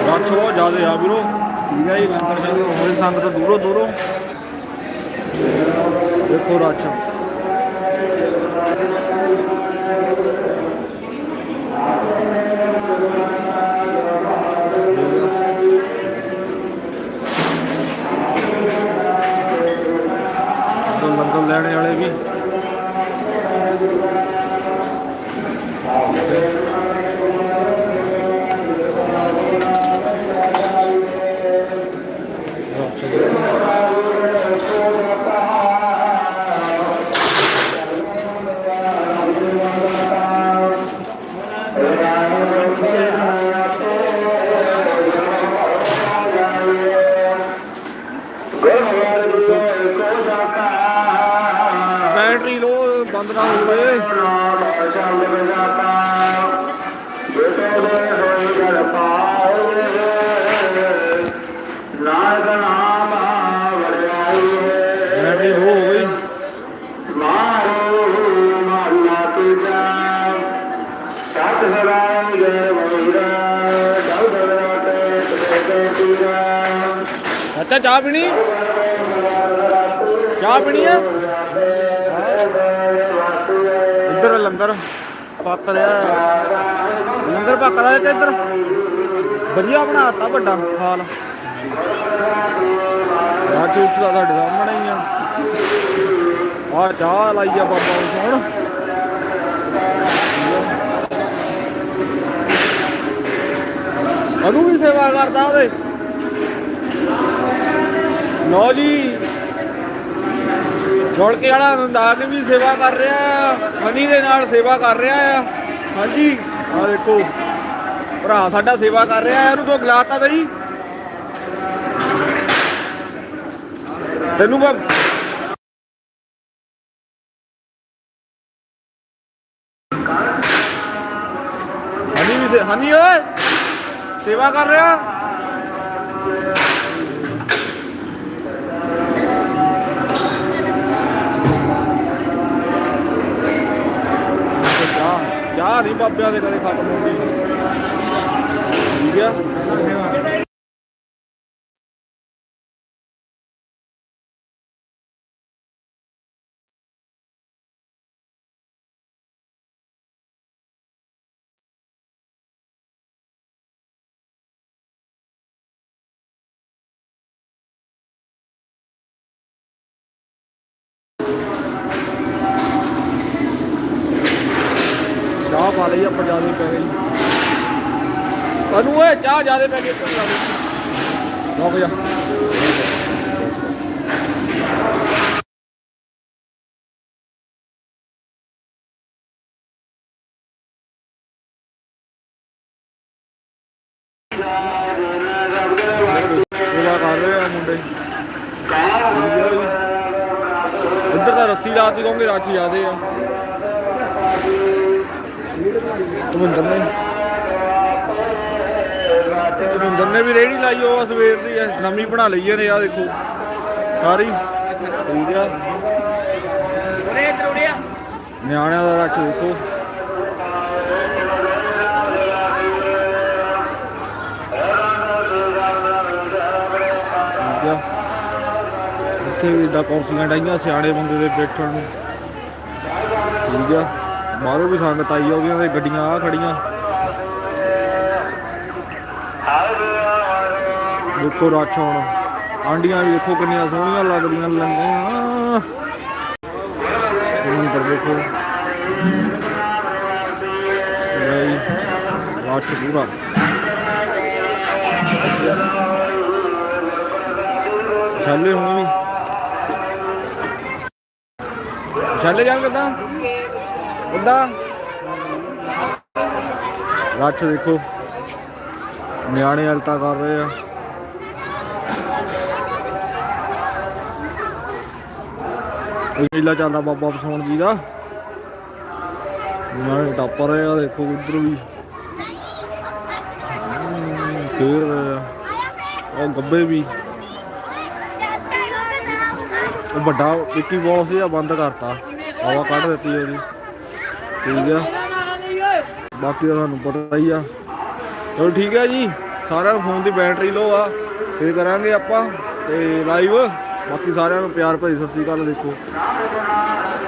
ਰੱਛ ਬਹੁਤ ਜ਼ਿਆਦੇ ਆ ਵੀਰੋ। ਠੀਕ ਹੈ ਜੀ ਲੰਗਰ ਸ਼ੰਗਰ ਹੋਏ ਸੰਗਤ ਦੂਰੋਂ ਦੂਰੋਂ। ਦੇਖੋ ਰੱਛ ਲੰਗਰ ਲੈਣੇ ਵਾਲੇ ਵੀ ਬੈਟਰੀ ਲੋ ਬੰਦ ਨਾ ਹੋਵੇ ਨਾਨਕ ਨਾਮ ਵੜਿਆਈਏ ਬੈਟਰੀ ਹੋ ਗਈ। ਮਾਰੋ ਮਾਰਨਾ ਤੀਜਾ ਸਤ ਸਰਾਇ ਗਏ ਮੋਹਿਰਾ ਦਉ ਦਵਾਤੇ ਤੇ ਤੀਰਾ ਅੱਛਾ, ਚਾਹ ਪੀਣੀ? ਚਾਹ ਪੀਣੀ ਹੈ? ਲੰਗਰ ਪੱਕ ਰਿਹਾ ਲੰਗਰ ਪੱਕ ਰਿਹਾ ਤੇ ਇੱਧਰ ਵਧੀਆ ਬਣਾਤਾ ਵੱਡਾ ਹਾਲ। ਆ ਚੂਚ ਦਾ ਤੁਹਾਡੇ ਸਾਹਮਣੇ ਹੀ ਆ। ਆ ਚਾਹ ਲਾਈ ਆ ਬਾਬਾ ਉਸ ਹੁਣ ਅਨੂ ਵੀ ਸੇਵਾ ਕਰਦਾ ਉਹਦੇ। ਲੋ ਜੀ। ਕੇ ਵਾਲਾ ਅੰਦਾਜ਼ ਵੀ ਸੇਵਾ ਕਰ ਰਿਹਾ ਆ ਹਨੀ ਦੇ ਨਾਲ ਸੇਵਾ ਕਰ ਰਿਹਾ ਆ। ਹਾਂਜੀ। ਆ ਦੇਖੋ, ਭਰਾ ਸਾਡਾ ਸੇਵਾ ਕਰ ਰਿਹਾ ਆ, ਇਹਨੂੰ ਤੋਂ ਗਲਾਤਾ ਬਈ ਤੈਨੂੰ ਬਾ ਹਨੀ ਵੀ ਹਨੀ ਓਏ। ਸੇਵਾ ਕਰ ਰਿਹਾ। ਚਾਹ ਚਾਹ ਨਹੀਂ ਬਾਬਿਆਂ ਦੇ ਕਦੇ ਖਤਮ ਹੁੰਦੀ ਠੀਕ ਆ? ਪਾ ਲਈ ਆਪਾਂ ਜ਼ਿਆਦਾ ਪੈ ਗਈ ਅਨੂ ਓਏ ਚਾਹ ਜ਼ਿਆਦਾ ਪੈ ਗਈ ਤੂੰ ਲਓ ਮੁੰਡੇ। ਇੱਧਰ ਤਾਂ ਰੱਸੀ ਲਾਤੀ ਕਹੋਗੇ ਰਾਛ ਜਿਆਦੇ ਆ। ਤੁਮਿੰਦਰ ਨੇ। ਤੁਮਿੰਦਰ ਨੇ ਵੀ ਰੇੜੀ ਲਾਈ, ਉਹ ਸਵੇਰ ਦੀ ਐ ਨਵੀਂ ਬਣਾ ਲਈ ਇਹਨੇ ਆ ਦੇਖੋ। ਸਾਰੀ। ਠੀਕ ਆ। ਨਿਆਣਿਆਂ ਦਾ ਰੱਛ ਦੇਖੋ। ਇੱਥੇ ਵੀ ਦਾ ਕੌਂਸਲੀਆਂ ਡਾਈਆਂ, ਸਿਆਣੇ ਬੰਦੇ ਦੇ ਬੈਠਣ ਨੂੰ। ਠੀਕ ਆ। ਬਾਹਰੋਂ ਵੀ ਸੰਗਤ ਆਈ ਆ ਉਹਦੀਆਂ ਗੱਡੀਆਂ ਆ ਖੜੀਆਂ। ਦੇਖੋ ਰੱਛ ਹੁਣ। ਆਂਡੀਆਂ ਵੀ ਦੇਖੋ ਕਿੰਨੀਆਂ ਸੋਹਣੀਆਂ ਲੱਗਦੀਆਂ ਲੰਗੀਆਂ ਕਿੰਨੀ ਦੇਖੋ। ਰੱਛ ਪੂਰਾ। ਛਾਲੇ ਹੁਣ ਵੀ। ਛਾਲੇ ਜਾਣ ਕਿੱਦਾਂ? ਕਿੱਦਾਂ ਰੱਛ ਦੇਖੋ। ਨਿਆਣੇ ਹਲਤਾ ਕਰ ਰਹੇ ਆ। ਮੇਲਾ ਚੱਲਦਾ ਬਾਬਾ ਬਸੌਣ ਜੀ ਦਾ। ਨਿਆਣੇ ਟੱਪ ਰਹੇ ਆ ਦੇਖੋ ਉਧਰ ਵੀ। ਹਮ, ਉਹ ਗੱਬੇ ਵੀ। ਉਹ ਵੱਡਾ ਵਿੱਕੀ ਬੌਸ ਜਿਹਾ ਬੰਦ ਕਰਤਾ। ਹਵਾ ਕੱਢ ਦਿੱਤੀ ਉਹਦੀ। ਠੀਕ ਆ। ਬਾਕੀ ਤਾਂ ਤੁਹਾਨੂੰ ਪਤਾ ਹੀ ਆ। ਚਲੋ ਠੀਕ ਹੈ ਜੀ। ਸਾਰਿਆਂ ਨੂੰ ਫੋਨ ਦੀ ਬੈਟਰੀ ਲੋ ਆ। ਫੇਰ ਕਰਾਂਗੇ ਆਪਾਂ ਤੇ ਲਾਈਵ ਬਾਕੀ ਸਾਰਿਆਂ ਨੂੰ ਪਿਆਰ ਭਰੀ ਸਤਿ ਸ੍ਰੀ ਅਕਾਲ ਦੇਖੋ।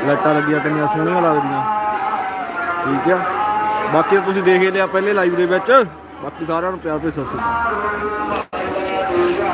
ਲਾਈਟਾਂ ਲੱਗੀਆਂ ਕਿੰਨੀਆਂ ਸੋਹਣੀਆਂ ਲੱਗਦੀਆਂ। ਠੀਕ ਆ। ਬਾਕੀ ਤੁਸੀਂ ਦੇਖ ਲਿਆ ਪਹਿਲੇ ਲਾਈਵ ਦੇ ਵਿੱਚ। ਬਾਕੀ ਸਾਰਿਆਂ ਨੂੰ ਪਿਆਰ ਭਰੀ ਸਤਿ ਸ੍ਰੀ ਅਕਾਲ।